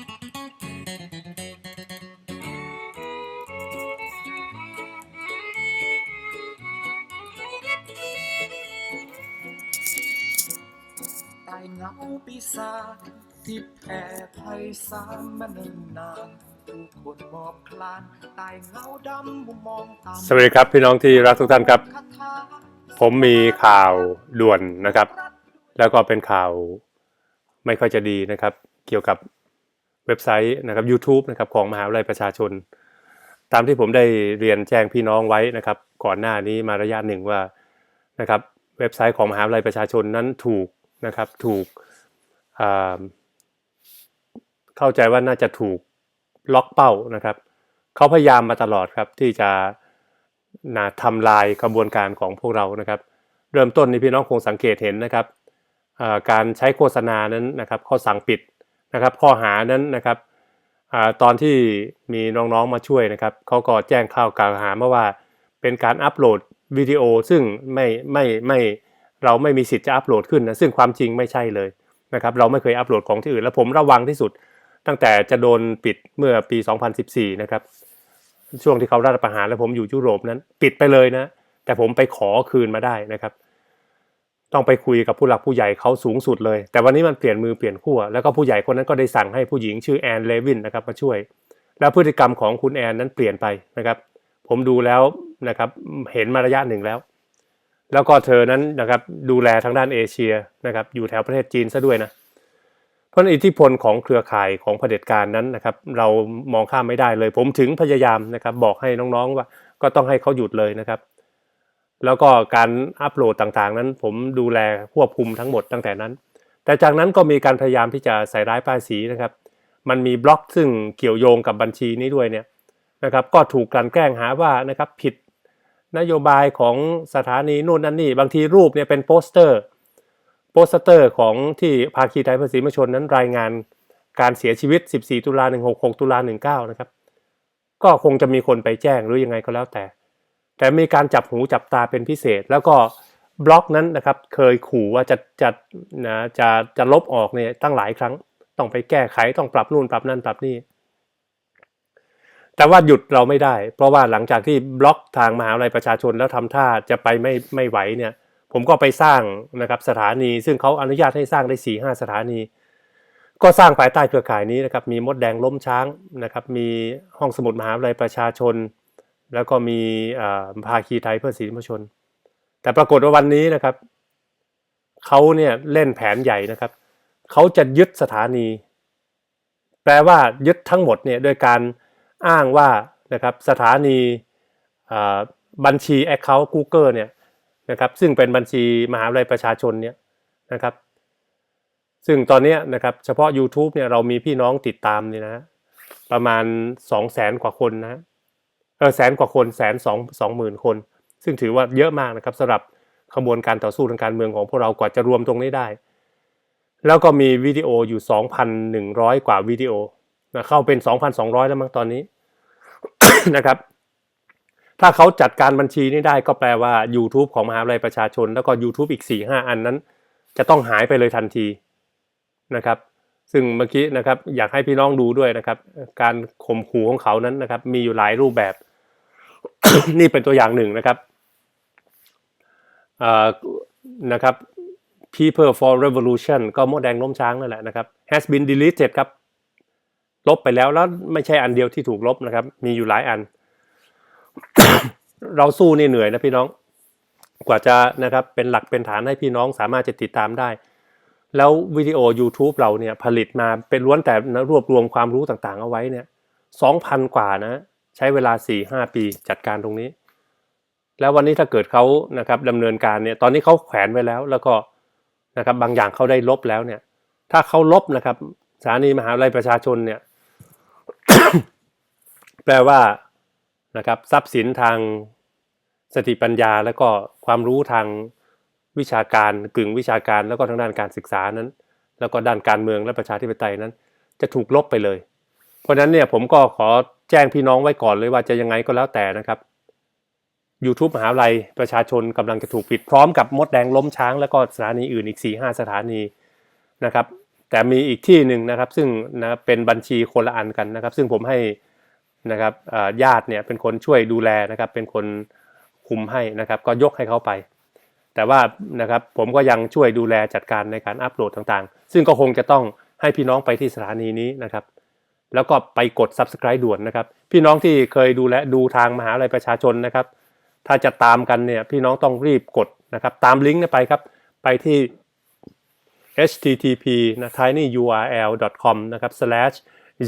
ใต้เงาปีศาจที่แผ่ไพศาลมาเนิ่นนานผู้คนหมอบคลานใต้เงาดำมุมมองต่ำสวัสดีครับพี่น้องที่รักทุกท่านครับ ผมมีข่าวด่วนนะครับ แล้วก็เป็นข่าวไม่ค่อยจะดีนะครับ เกี่ยวกับ เว็บไซต์นะครับ YouTube นะครับของมหาวิทยาลัยประชาชน ตามที่ผมได้เรียนแจ้งพี่น้องไว้นะครับ ก่อนหน้านี้มาระยะหนึ่งว่านะครับเว็บไซต์ของมหาวิทยาลัยประชาชนนั้นถูกนะครับถูกเข้าใจว่าน่าจะถูกล็อกเป้านะครับเขาพยายามมาตลอดครับที่จะนะทำลายกระบวนการของพวกเรานะครับ เริ่มต้นนี่พี่น้องคงสังเกตเห็นนะครับการใช้โฆษณานั้นนะครับเขาสั่งปิด นะครับข้อหานั้นนะครับอตอนที่มีน้องๆมาช่วยนะครับเขาก็แจ้งข่าวกล่าวหามาว่า เป็นการอัปโหลดวิดีโอซึ่งไม่ไม่ไม่เราไม่มีสิทธิ์จะอัปโหลดขึ้นนะซึ่งความจริงไม่ใช่เลยนะครับเราไม่เคยอัปโหลดของที่อื่น แล้วผมระวังที่สุด ตั้งแต่จะโดนปิดเมื่อปี 2014 นะครับช่วงที่เขารัฐประหารแล้วผมอยู่ยุโรปนั้น ปิดไปเลยนะ แต่ผมไปขอคืนมาได้นะครับ ต้องไปคุยกับผู้หลักผู้ใหญ่เขาสูงสุดเลย แต่วันนี้มันเปลี่ยนมือเปลี่ยนขั้วแล้วก็ผู้ใหญ่คนนั้นก็ได้สั่งให้ผู้หญิงชื่อแอนเลวินนะครับมาช่วย แล้วพฤติกรรมของคุณแอนนั้นเปลี่ยนไปนะครับ ผมดูแล้วนะครับเห็นมาระยะหนึ่งแล้ว แล้วก็เธอนั้นนะครับดูแลทางด้านเอเชียนะครับอยู่แถวประเทศจีนซะด้วยนะเพราะอิทธิพลของเครือข่ายของเผด็จการนั้นนะครับ เรามองข้ามไม่ได้เลย ผมถึงพยายามนะครับบอกให้น้องๆว่าก็ต้องให้เขาหยุดเลยนะครับ แล้วก็การอัปโหลดต่างๆ นั้น ผมดูแลควบคุมทั้งหมดตั้งแต่นั้น แต่จากนั้นก็มีการพยายามที่จะใส่ร้ายป้ายสีนะครับ มันมีบล็อกซึ่งเกี่ยวโยงกับบัญชีนี้ด้วยเนี่ยนะครับ ก็ถูกกลั่นแกล้งหาว่านะครับผิดนโยบายของสถานีนู่นนั่นนี่ บางทีรูปเนี่ยเป็นโปสเตอร์ โปสเตอร์ของที่ภาคีไทยภาษีมชนนั้นรายงานการเสียชีวิต 14 ตุลา 166 ตุลา 19 นะครับ ก็คงจะมีคนไปแจ้งหรือยังไงก็แล้วแต่ แต่มีการจับหูจับตาเป็นพิเศษ แล้วก็บล็อกนั้นนะครับเคยขู่ว่าจะจะนะจะจะลบออกเนี่ยตั้งหลายครั้ง ต้องไปแก้ไขต้องปรับนู่นปรับนั่นปรับนี่ แต่ว่าหยุดเราไม่ได้ เพราะว่าหลังจากที่บล็อกทางมหาวิทยาลัยประชาชนแล้วทำท่าจะไปไม่ไม่ไหวเนี่ยผมก็ไปสร้างนะครับสถานี ซึ่งเขาอนุญาตให้สร้างได้4ี่ห้าสถานี ก็สร้างภายใต้เครือข่ายนี้นะครับมีมดแดงล้มช้างนะครับมีห้องสมุดมหาวิทยาลัยประชาชน แล้วก็มีอ่าภาคีไทยเพื่อสิทธิมนชน แต่ปรากฏว่าวันนี้นะครับเขาเนี่ยเล่นแผนใหญ่นะครับเขาจะยึดสถานี แปลว่ายึดทั้งหมดเนี่ยโดยการอ้างว่านะครับสถานีบัญชี Account Google เนี่ยนะครับซึ่งเป็นบัญชีมหาวิทยาลัยประชาชนเนี่ยนะครับ ซึ่งตอนนี้นะครับเฉพาะ YouTube เนี่ยเรามีพี่น้องติดตามเนี่ยนะฮะประมาณ 2 0 0แสนกว่าคนนะ เออแสนกว่าคนแสนสองสองหมื่นคน ซึ่งถือว่าเยอะมากนะครับสำหรับขบวนการต่อสู้ทางการเมืองของพวกเรากว่าจะรวมตรงนี้ได้ แล้วก็มีวิดีโออยู่ 2,100 กว่าวิดีโอนะเข้าเป็น 2,200 แล้วมั้งตอนนี้นะครับ ถ้าเขาจัดการบัญชีนี้ได้ก็แปลว่า YouTube ของมหาวิทยาลัยประชาชน แล้วก็ YouTube อีก 4 5 อันนั้น จะต้องหายไปเลยทันทีนะครับซึ่งเมื่อกี้นะครับอยากให้พี่น้องดูด้วยนะครับ การข่มขู่ของเขานั้นนะครับมีอยู่หลายรูปแบบ นี่เป็นตัวอย่างหนึ่งนะครับนะครับ People for Revolution ก็มดแดงล้มช้างนั่นแหละนะครับ has been deleted ครับ ลบไปแล้วแล้วไม่ใช่อันเดียวที่ถูกลบนะครับ มีอยู่หลายอัน เราสู้นี่เหนื่อยนะพี่น้อง กว่าจะนะครับเป็นหลักเป็นฐานให้พี่น้องสามารถจะติดตามได้ แล้ววิดีโอ YouTube เราเนี่ยผลิตมาเป็นล้วนแต่รวบรวมความรู้ต่างๆ เอาไว้เนี่ยสองพันกว่านะ ช้เวลาสี่ห้าปีจัดการตรงนี้ แล้ววันนี้ถ้าเกิดเขานะครับดำเนินการเนี่ยตอนนี้เขาแขวนไว้แล้ว แล้วก็นะครับบางอย่างเขาได้ลบแล้วเนี่ย ถ้าเขาลบนะครับสถานีมหาวิทยาลัยประชาชนเนี่ย แปลว่านะครับ ทรัพย์สินทางสติปัญญา แล้วก็ความรู้ทางวิชาการกึ่งวิชาการแล้วก็ทางด้านการศึกษานั้น แล้วก็ด้านการเมืองและประชาธิปไตยนั้น จะถูกลบไปเลย เพราะฉะนั้นเนี่ยผมก็ขอ แจ้งพี่น้องไว้ก่อนเลยว่าจะยังไงก็แล้วแต่นะครับ YouTube มหาวิทยาลัยประชาชนกำลังจะถูกปิดพร้อมกับมดแดงล้มช้าง แล้วก็สถานีอื่นอีก 4-5 สถานีนะครับ แต่มีอีกที่หนึ่งนะครับ ซึ่งนะครับเป็นบัญชีคนละอันกันนะครับ ซึ่งผมให้นะครับญาติเนี่ยเป็นคนช่วยดูแลนะครับ เป็นคนคุมให้นะครับ ก็ยกให้เขาไป แต่ว่านะครับผมก็ยังช่วยดูแลจัดการในการอัปโหลดต่างๆ ซึ่งก็คงจะต้องให้พี่น้องไปที่สถานีนี้นะครับ แล้วก็ไปกด subscribe ด่วนนะครับ พี่น้องที่เคยดูและดูทางมหาลัยประชาชนนะครับ ถ้าจะตามกันเนี่ยพี่น้องต้องรีบกดนะครับ ตามลิงก์นยไปครับ ไปที่ http นะ tinyurl.com นะครับ slash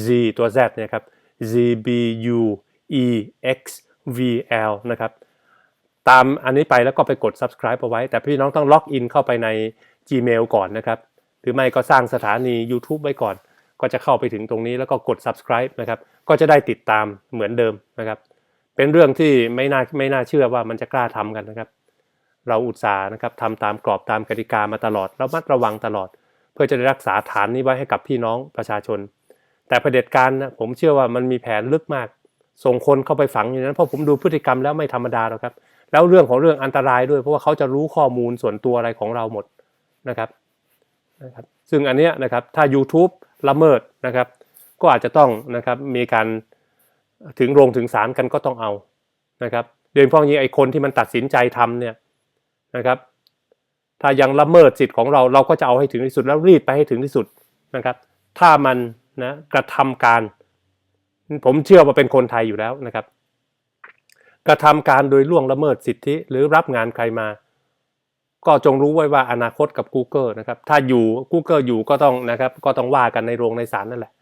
z ตัว z เนี่ยครับ zbuexvl นะครับ ตามอันนี้ไปแล้วก็ไปกด subscribe เอาไว้ แต่พี่น้องต้องล็อกอินเข้าไปใน Gmail ก่อนนะครับ หรือไม่ก็สร้างสถานี YouTube ไว้ก่อน ก็จะเข้าไปถึงตรงนี้แล้วก็กด subscribe นะครับ ก็จะได้ติดตามเหมือนเดิมนะครับ เป็นเรื่องที่ไม่น่าไม่น่าเชื่อว่ามันจะกล้าทำกันนะครับ เราอุตส่าห์นะครับทำตามกรอบตามกติกามาตลอดระมัดระวังตลอด เพื่อจะได้รักษาฐานนี้ไว้ให้กับพี่น้องประชาชน แต่เผด็จการนะผมเชื่อว่ามันมีแผนลึกมาก ส่งคนเข้าไปฝังอยู่นั้นเพราะผมดูพฤติกรรมแล้วไม่ธรรมดาหรอกครับ แล้วเรื่องของเรื่องอันตรายด้วย เพราะว่าเขาจะรู้ข้อมูลส่วนตัวอะไรของเราหมดนะครับนะครับ ซึ่งอันเนี้ยนะครับถ้า YouTube ละเมิดนะครับ ก็อาจจะต้องนะครับมีการถึงโรงถึงศาลกันก็ต้องเอานะครับโดยเฉพาะองยิ่งไอ้คนที่มันตัดสินใจทำเนี่ยนะครับ ถ้ายังละเมิดสิทธิ์ของเราเราก็จะเอาให้ถึงที่สุดแล้วรีดไปให้ถึงที่สุดนะครับ ถ้ามันนะกระทำการ ผมเชื่อว่าเป็นคนไทยอยู่แล้วนะครับ กระทำการโดยล่วงละเมิดสิทธิหรือรับงานใครมา ก็จงรู้ไว้ว่าอนาคตกับ Google นะครับ ถ้าอยู่ Google อยู่ก็ต้องนะครับก็ต้องว่ากันในโรงในศาลนั่นแหละ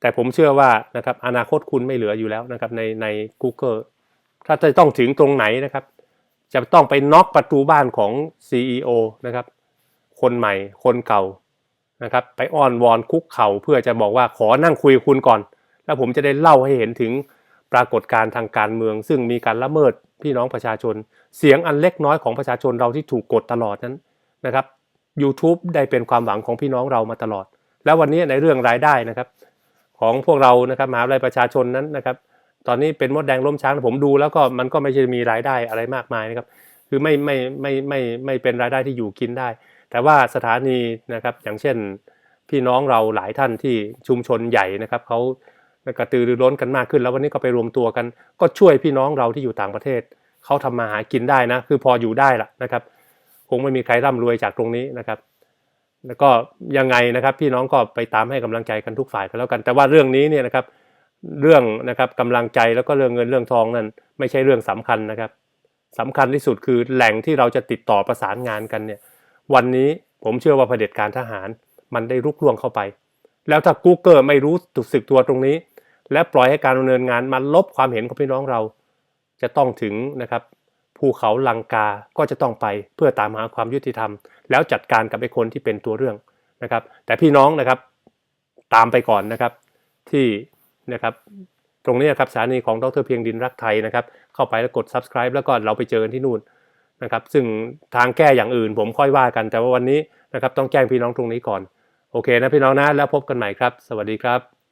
แต่ผมเชื่อว่านะครับอนาคตคุณไม่เหลืออยู่แล้วนะครับในใน Google ถ้าจะต้องถึงตรงไหนนะครับ จะต้องไปน็อกประตูบ้านของ CEO นะครับ คนใหม่คนเก่านะครับ ไปอ้อนวอนคุกเข่าเพื่อจะบอกว่าขอนั่งคุยคุณก่อน แล้วผมจะได้เล่าให้เห็นถึง ปรากฏการทางการเมือง ซึ่งมีการละเมิดพี่น้องประชาชน เสียงอันเล็กน้อยของประชาชนเราที่ถูกกดตลอดนั้นนะครับ YouTube ได้เป็นความหวังของพี่น้องเรามาตลอด แล้ววันนี้ในเรื่องรายได้นะครับ ของพวกเรานะครับมหาวิทยาลัยประชาชนนั้นนะครับ ตอนนี้เป็นมดแดงล้มช้างผมดูแล้วก็มันก็ไม่ใช่มีรายได้อะไรมากมายนะครับ คือไม่ไม่ไม่ไม่ไม่เป็นรายได้ที่อยู่กินได้ แต่ว่าสถานีนะครับอย่างเช่นพี่น้องเราหลายท่านที่ชุมชนใหญ่นะครับเขา กระตือรือร้นกันมากขึ้น แล้ววันนี้ก็ไปรวมตัวกัน ก็ช่วยพี่น้องเราที่อยู่ต่างประเทศเขาทำมาหากินได้นะ คือพออยู่ได้ละนะครับ คงไม่มีใครร่ำรวยจากตรงนี้นะครับ แล้วก็ยังไงนะครับพี่น้องก็ไปตามให้กำลังใจกันทุกฝ่ายกันแล้วกัน แต่ว่าเรื่องนี้เนี่ยนะครับเรื่องนะครับกำลังใจแล้วก็เรื่องเงินเรื่องทองนั้นไม่ใช่เรื่องสำคัญนะครับสำคัญที่สุดคือแหล่งที่เราจะติดต่อประสานงานกันเนี่ย วันนี้ผมเชื่อว่าเผด็จการทหาร มันได้รุกล่วงเข้าไป แล้วถ้า Google ไม่รู้ตุกสึกตัวตรงนี้ และปล่อยให้การดำเนินงานมันลบความเห็นของพี่น้องเรา จะต้องถึงนะครับภูเขาลังกาก็จะต้องไปเพื่อตามหาความยุติธรรม แล้วจัดการกับไอ้คนที่เป็นตัวเรื่องนะครับ แต่พี่น้องนะครับตามไปก่อนนะครับที่นะครับตรงนี้นะครับสถานีของดรเพียงดินรักไทยนะครับ เข้าไปแล้วกด subscribe แล้วก็เราไปเจอกันที่นู่นนะครับ ซึ่งทางแก้อย่างอื่นผมค่อยว่ากัน แต่ว่าวันนี้นะครับต้องแจ้งพี่น้องตรงนี้ก่อน โอเคนะพี่น้องนะแล้วพบกันใหม่ครับ สวัสดีครับ